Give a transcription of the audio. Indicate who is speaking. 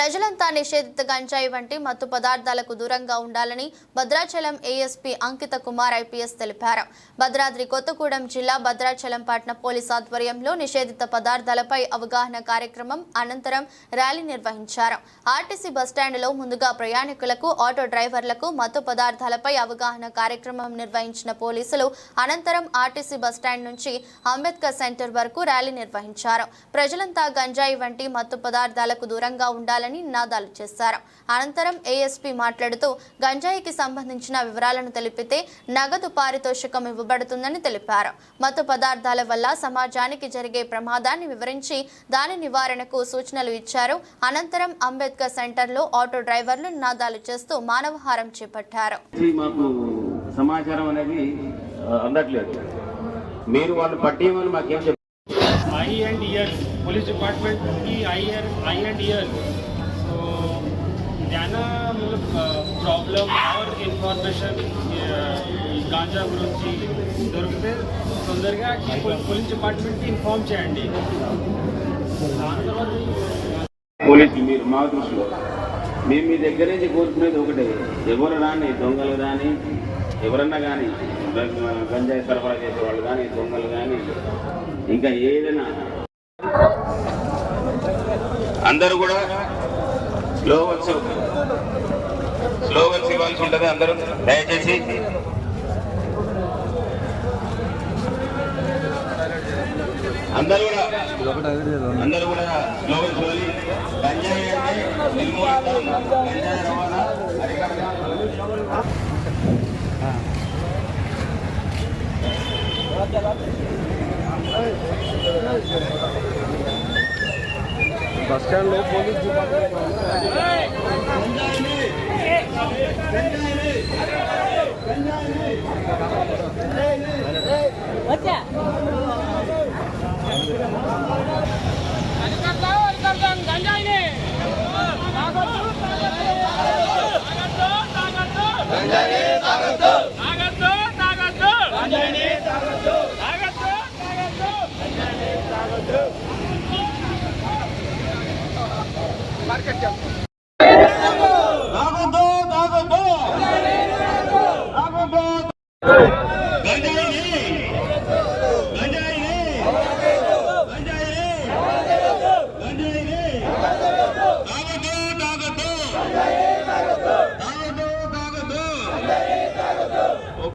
Speaker 1: ప్రజలంతా నిషేధిత గంజాయి వంటి మత్తు పదార్థాలకు దూరంగా ఉండాలని భద్రాచలం ఏఎస్పీ అంకిత కుమార్ ఐపీఎస్ తెలిపారు. భద్రాద్రి కొత్తగూడెం జిల్లా భద్రాచలం పట్న పోలీస్ ఆధ్వర్యంలో నిషేధిత పదార్థాలపై అవగాహన కార్యక్రమం అనంతరం ర్యాలీ నిర్వహించారు. ఆర్టీసీ బస్టాండ్లో ముందుగా ప్రయాణికులకు ఆటో డ్రైవర్లకు మత్తు పదార్థాలపై అవగాహన కార్యక్రమం నిర్వహించిన పోలీసులు అనంతరం ఆర్టీసీ బస్టాండ్ నుంచి అంబేద్కర్ సెంటర్ వరకు ర్యాలీ నిర్వహించారు. ప్రజలంతా గంజాయి వంటి మత్తు పదార్థాలకు దూరంగా ఉండాలని చేయాలని నినాదాలు చేశారు. అనంతరం ఏఎస్పీ మాట్లాడుతూ గంజాయికి సంబంధించిన వివరాలను తెలిపితే నగదు పారితోషికం ఇవ్వబడుతుందని తెలిపారు. మత్తు పదార్థాల వల్ల సమాజానికి జరిగే ప్రమాదాన్ని వివరించి దాని నివారణకు సూచనలు ఇచ్చారు. అనంతరం అంబేద్కర్ సెంటర్లో ఆటో డ్రైవర్లు నినాదాలు చేస్తూ మానవహారం చేపట్టారు.
Speaker 2: మీరు వాళ్ళు మాకేం చెప్పారు
Speaker 3: పోలీస్ డిపార్ట్మెంట్ ఐఎన్ అండ్ ત્યાંના problem are information information ganja గురించి దొరికితే తొందరగా పోలీస్ డిపార్ట్మెంట్కి ఇన్ఫార్మ్ చేయండి. దాని తర్వాత
Speaker 2: మీరు మా దృష్టిలో మేము మీ దగ్గర నుంచి కోరుకునేది ఒకటే ఎవరు రాని దొంగలు కానీ ఎవరన్నా కానీ గంజాయి సరఫరా చేసేవాళ్ళు కానీ దొంగలు కానీ ఇంకా ఏదైనా అందరూ కూడా స్లోవన్స్ స్లోవన్స్ ఇవ్వాల్సి ఉంటుంది అందరూ. దయచేసి. అందరూ కూడా అందరూ కూడా స్లోగన్స్ వదిలి గంజాయి అంటే నిర్మూలిస్తాం గంజాయి రవాణా అరికడతాం
Speaker 4: బస్ స్టాండ్లో పోలీస్ డిపార్ట్మెంట్
Speaker 5: మార్కెట్ చేస్తాం. Yeah.